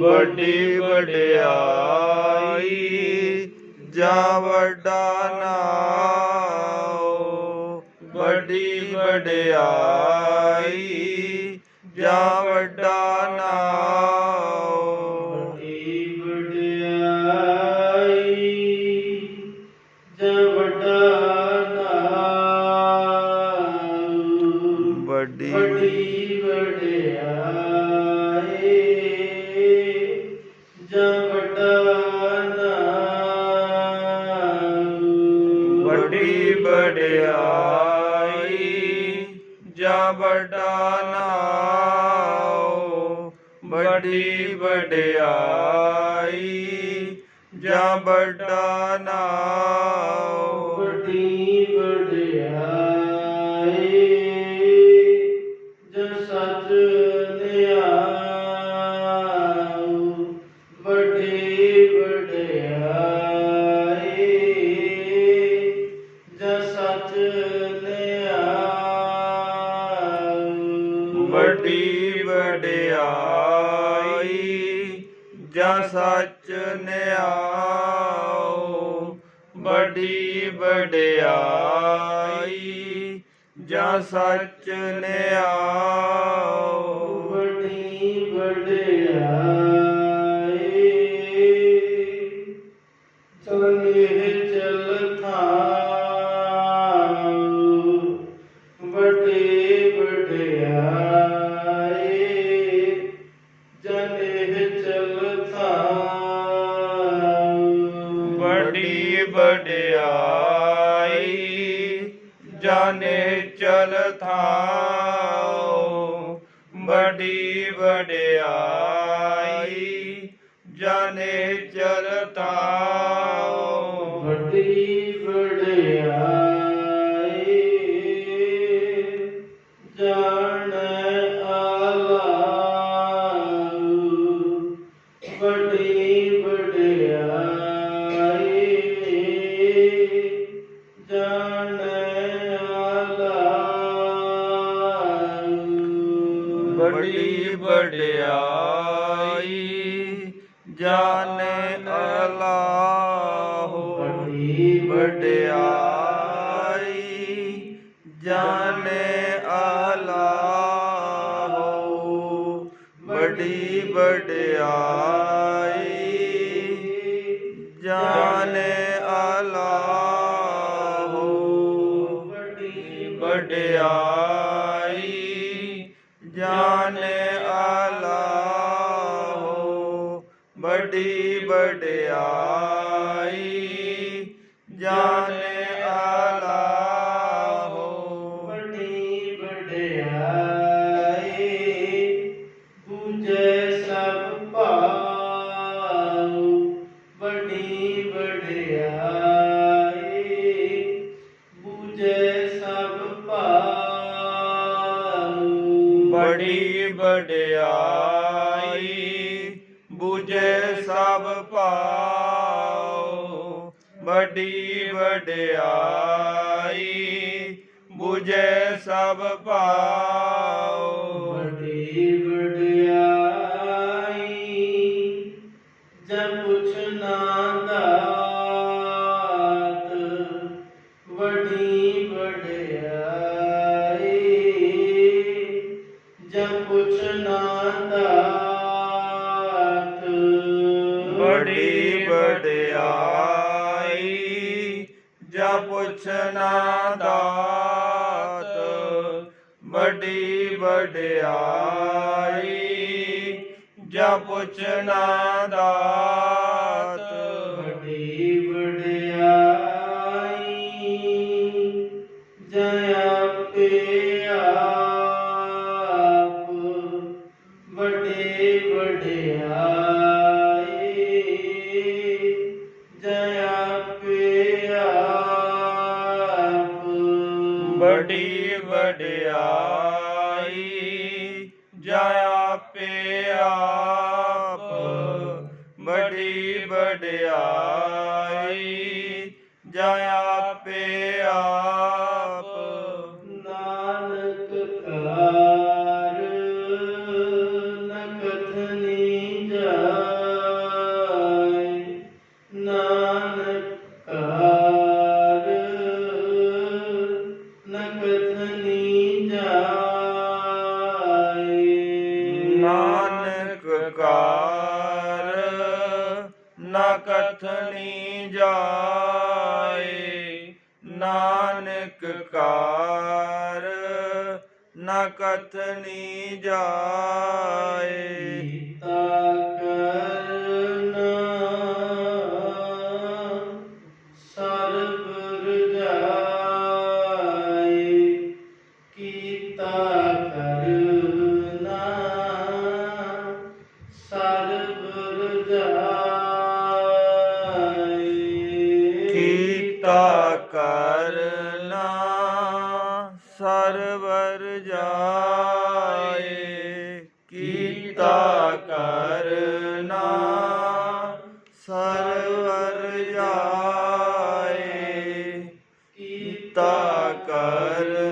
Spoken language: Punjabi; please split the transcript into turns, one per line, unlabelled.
ਵੱਡੀ ਵਡਿਆਈ ਜਾਂ ਵੱਡਾ ਨਾਉ ਵੱਡੀ ਵਡਿਆਈ ਜਾਂ ਵੱਡਾ
ਵਡਿਆਈ
ਜਾ ਵੱਡਾ ਨਾਉ ਬੜੀ ਵਡਿਆਈ ਜਾ ਬੜਾ ਨਾਉ
ਵੱਡੀ ਵਡਿਆਈ
ਜਾਂ ਸੱਚ ਨਿਆਉ ਵੱਡੀ ਵਡਿਆਈ ਜਾਂ ਸੱਚ ਨਿਆਉ
ਥਾਉ ਵੱਡੀ
ਜਾਣੇ ਅਲਾਹੋ
ਵੱਡੀ
ਵਡਿਆਈ। ਜਾਣੇ ਅਲਾਹੋ ਬੜੀ ਵਡਿਆਈ। ਜਾਣੇ ਅਲਾਹੋ
ਵੱਡੀ
ਵਡਿਆਈ। ਜਾਣੇ ਵਡਿਆਈ
ਪੂਜੈ ਸਭ ਭਾਉ
ਬੜੀ ਵਡਿਆਈ ਬੁਝੇ ਸਭ ਪਾਉ ਬੜੀ ਵਡਿਆਈ ਬੁਝੇ ਸਭ ਪਾਉ
ਪੁੱਛਣਾ ਦਾਤ ਵੱਡੀ ਵਡਿਆਈ ਜਾ ਪੁੱਛ ਨਾ ਦਾਤ
ਬੜੀ ਵਡਿਆਈ ਜਾ
ਆਪੇ ਆਪ
ਨਾ ਕਥਨੀ ਜਾਏ ਨਾਨਕ ਕਾਰ ਨਾ ਕਥਨੀ ਜਾਏ।
ਕਰਨਾ
ਸਰਵਰ ਜਾਏ ਕੀਤਾ ਕਰਨਾ ਸਰਵਰ ਜਾਏ ਕੀਤਾ ਕਰਨਾ